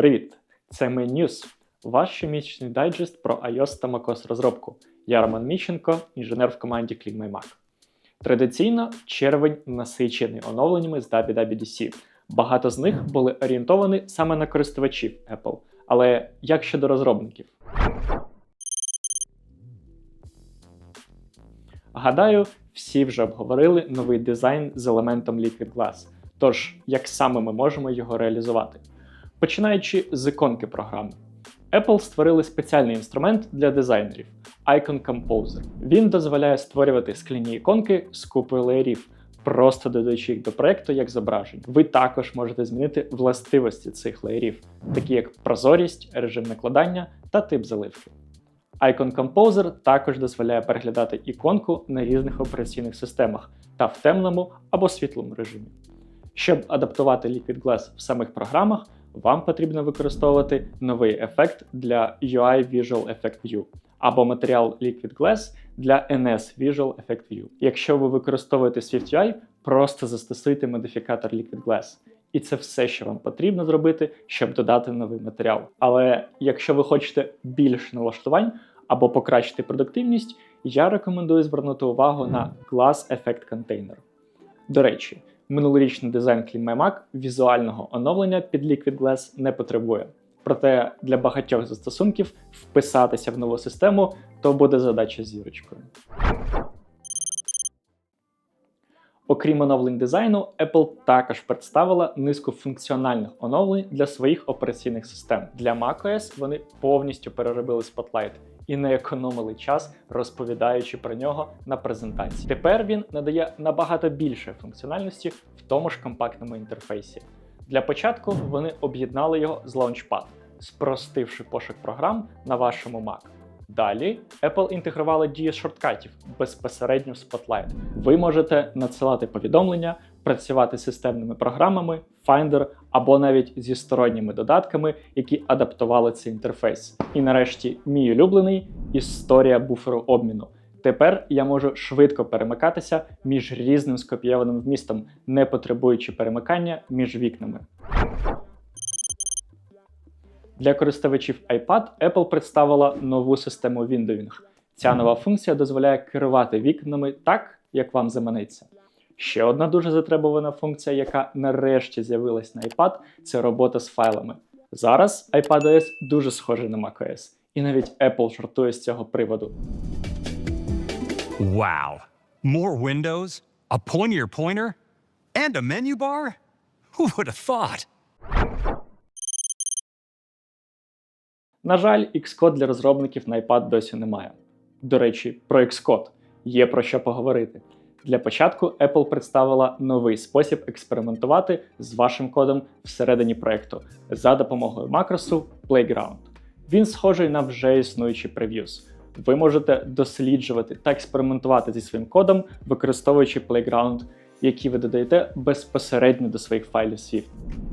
Привіт! Це News, ваш щомісячний дайджест про iOS та macOS розробку. Я Роман Міщенко, інженер в команді CleanMyMac. Традиційно червень насичений оновленнями з WWDC. Багато з них були орієнтовані саме на користувачів Apple. Але як щодо розробників? Гадаю, всі вже обговорили новий дизайн з елементом Liquid Glass. Тож, як саме ми можемо його реалізувати? Починаючи з іконки програми. Apple створили спеціальний інструмент для дизайнерів Icon Composer. Він дозволяє створювати скляні іконки з купою леєрів, просто додаючи їх до проекту як зображень. Ви також можете змінити властивості цих леєрів, такі як прозорість, режим накладання та тип заливки. Icon Composer також дозволяє переглядати іконку на різних операційних системах та в темному або світлому режимі. Щоб адаптувати Liquid Glass в самих програмах, вам потрібно використовувати новий ефект для UI Visual Effect View або матеріал Liquid Glass для NS Visual Effect View. Якщо ви використовуєте SwiftUI, просто застосуйте модифікатор Liquid Glass. І це все, що вам потрібно зробити, щоб додати новий матеріал. Але якщо ви хочете більше налаштувань або покращити продуктивність, я рекомендую звернути увагу на Glass Effect Container. До речі, минулорічний дизайн CleanMyMac візуального оновлення під Liquid Glass не потребує. Проте для багатьох застосунків вписатися в нову систему то буде задача зірочкою. Окрім оновлень дизайну, Apple також представила низку функціональних оновлень для своїх операційних систем. Для macOS вони повністю переробили Spotlight і не економили час, розповідаючи про нього на презентації. Тепер він надає набагато більше функціональності в тому ж компактному інтерфейсі. Для початку вони об'єднали його з Launchpad, спростивши пошук програм на вашому Mac. Далі Apple інтегрувала дію шорткатів безпосередньо в Spotlight. Ви можете надсилати повідомлення, працювати з системними програмами, Finder або навіть зі сторонніми додатками, які адаптували цей інтерфейс. І нарешті, мій улюблений історія буферу обміну. Тепер я можу швидко перемикатися між різним скопійованим вмістом, не потребуючи перемикання між вікнами. Для користувачів iPad Apple представила нову систему Windowing. Ця нова функція дозволяє керувати вікнами так, як вам заманеться. Ще одна дуже затребувана функція, яка нарешті з'явилась на iPad, це робота з файлами. Зараз iPadOS дуже схожий на macOS, і навіть Apple жартує з цього приводу. Wow. More windows, a pointier pointer, and a menu bar? Who would have thought? На жаль, Xcode для розробників на iPad досі немає. До речі, про Xcode є про що поговорити. Для початку Apple представила новий спосіб експериментувати з вашим кодом всередині проєкту за допомогою макросу Playground. Він схожий на вже існуючий прев'юз. Ви можете досліджувати та експериментувати зі своїм кодом, використовуючи Playground, який ви додаєте безпосередньо до своїх файлів Swift.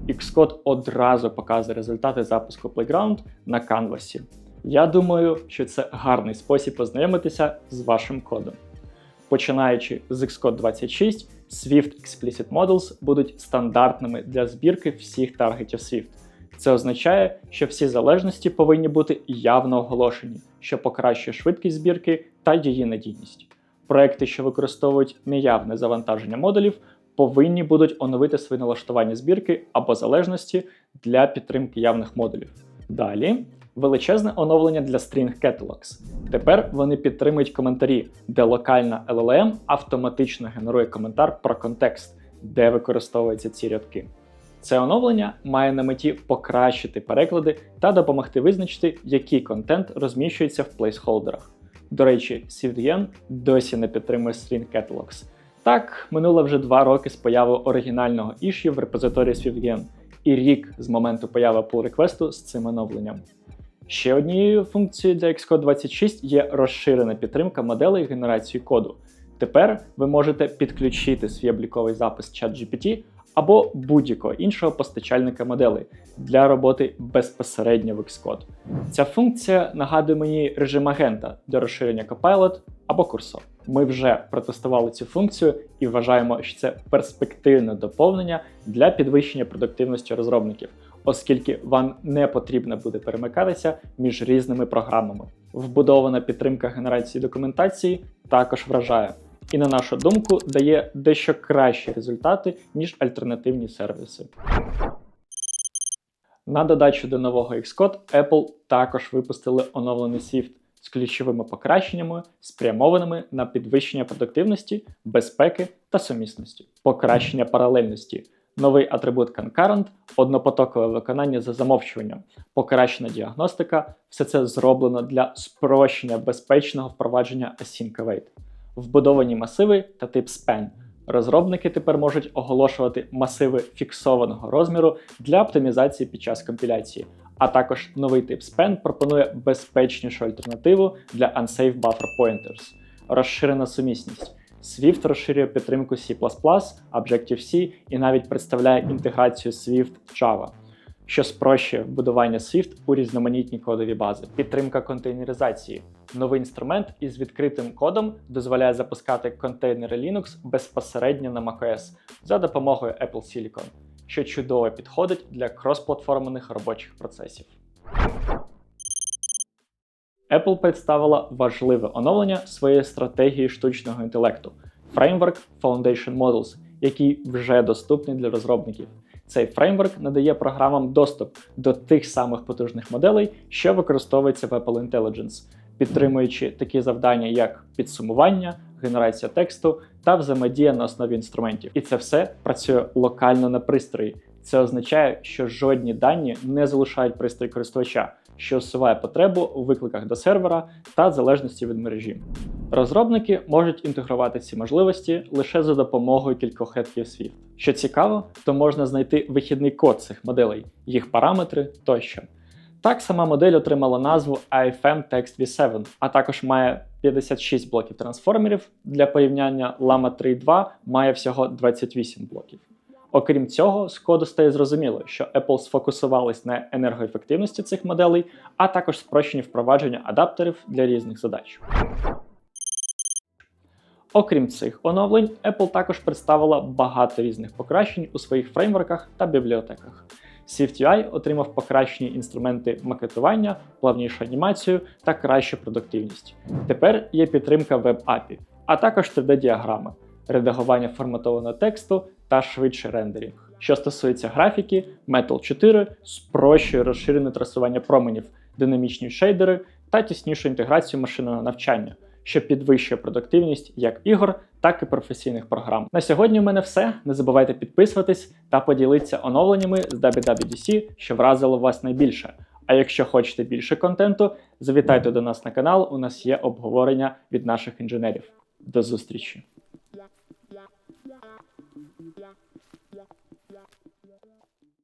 Xcode одразу показує результати запуску Playground на канвасі. Я думаю, що це гарний спосіб познайомитися з вашим кодом. Починаючи з Xcode 26, Swift Explicit Models будуть стандартними для збірки всіх таргетів Swift. Це означає, що всі залежності повинні бути явно оголошені, що покращує швидкість збірки та її надійність. Проекти, що використовують неявне завантаження модулів, повинні будуть оновити свої налаштування збірки або залежності для підтримки явних модулів. Далі величезне оновлення для String Catalogs. Тепер вони підтримують коментарі, де локальна LLM автоматично генерує коментар про контекст, де використовуються ці рядки. Це оновлення має на меті покращити переклади та допомогти визначити, який контент розміщується в плейсхолдерах. До речі, SwiftGen досі не підтримує String Catalogs. Так, минуло вже два роки з появи оригінального ішлю в репозиторії SwiftGen і рік з моменту появи pull реквесту з цим оновленням. Ще однією функцією для Xcode 26 є розширена підтримка моделей генерації коду. Тепер ви можете підключити свій обліковий запис ChatGPT або будь-якого іншого постачальника моделей для роботи безпосередньо в Xcode. Ця функція нагадує мені режим агента для розширення Copilot або курсор. Ми вже протестували цю функцію і вважаємо, що це перспективне доповнення для підвищення продуктивності розробників, оскільки вам не потрібно буде перемикатися між різними програмами. Вбудована підтримка генерації документації також вражає. І на нашу думку дає дещо кращі результати, ніж альтернативні сервіси. На додачу до нового Xcode Apple також випустили оновлений Swift з ключовими покращеннями, спрямованими на підвищення продуктивності, безпеки та сумісності, покращення паралельності, новий атрибут Concurrent, однопотокове виконання за замовчуванням, покращена діагностика все це зроблено для спрощення безпечного впровадження Async Await. Вбудовані масиви та тип span. Розробники тепер можуть оголошувати масиви фіксованого розміру для оптимізації під час компіляції. А також новий тип span пропонує безпечнішу альтернативу для unsafe buffer pointers. Розширена сумісність. Swift розширює підтримку C++, Objective-C і навіть представляє інтеграцію Swift Java, що спрощує будування Swift у різноманітні кодові бази. Підтримка контейнеризації. Новий інструмент із відкритим кодом дозволяє запускати контейнери Linux безпосередньо на macOS за допомогою Apple Silicon, що чудово підходить для кросплатформених робочих процесів. Apple представила важливе оновлення своєї стратегії штучного інтелекту фреймворк Foundation Models, який вже доступний для розробників. Цей фреймворк надає програмам доступ до тих самих потужних моделей, що використовуються в Apple Intelligence, підтримуючи такі завдання, як підсумування, генерація тексту та взаємодія на основі інструментів. І це все працює локально на пристрої. Це означає, що жодні дані не залишають пристрій користувача, що усуває потребу у викликах до сервера та залежності від мережі. Розробники можуть інтегрувати ці можливості лише за допомогою кількох хетків Swift. Що цікаво, то можна знайти вихідний код цих моделей, їх параметри тощо. Так сама модель отримала назву IFM Text V7, а також має 56 блоків трансформерів. Для порівняння Llama 3.2 має всього 28 блоків. Окрім цього, з коду стає зрозуміло, що Apple сфокусувались на енергоефективності цих моделей, а також спрощенні впровадження адаптерів для різних задач. Окрім цих оновлень, Apple також представила багато різних покращень у своїх фреймворках та бібліотеках. SwiftUI отримав покращені інструменти макетування, плавнішу анімацію та кращу продуктивність. Тепер є підтримка веб-API, а також 3D-діаграми, редагування форматованого тексту та швидший рендеринг. Що стосується графіки, Metal 4 спрощує розширене трасування променів, динамічні шейдери та тіснішу інтеграцію машинного навчання, що підвищує продуктивність як ігор, так і професійних програм. На сьогодні у мене все. Не забувайте підписуватись та поділитися оновленнями з WWDC, що вразило вас найбільше. А якщо хочете більше контенту, завітайте до нас на канал. У нас є обговорення від наших інженерів. До зустрічі!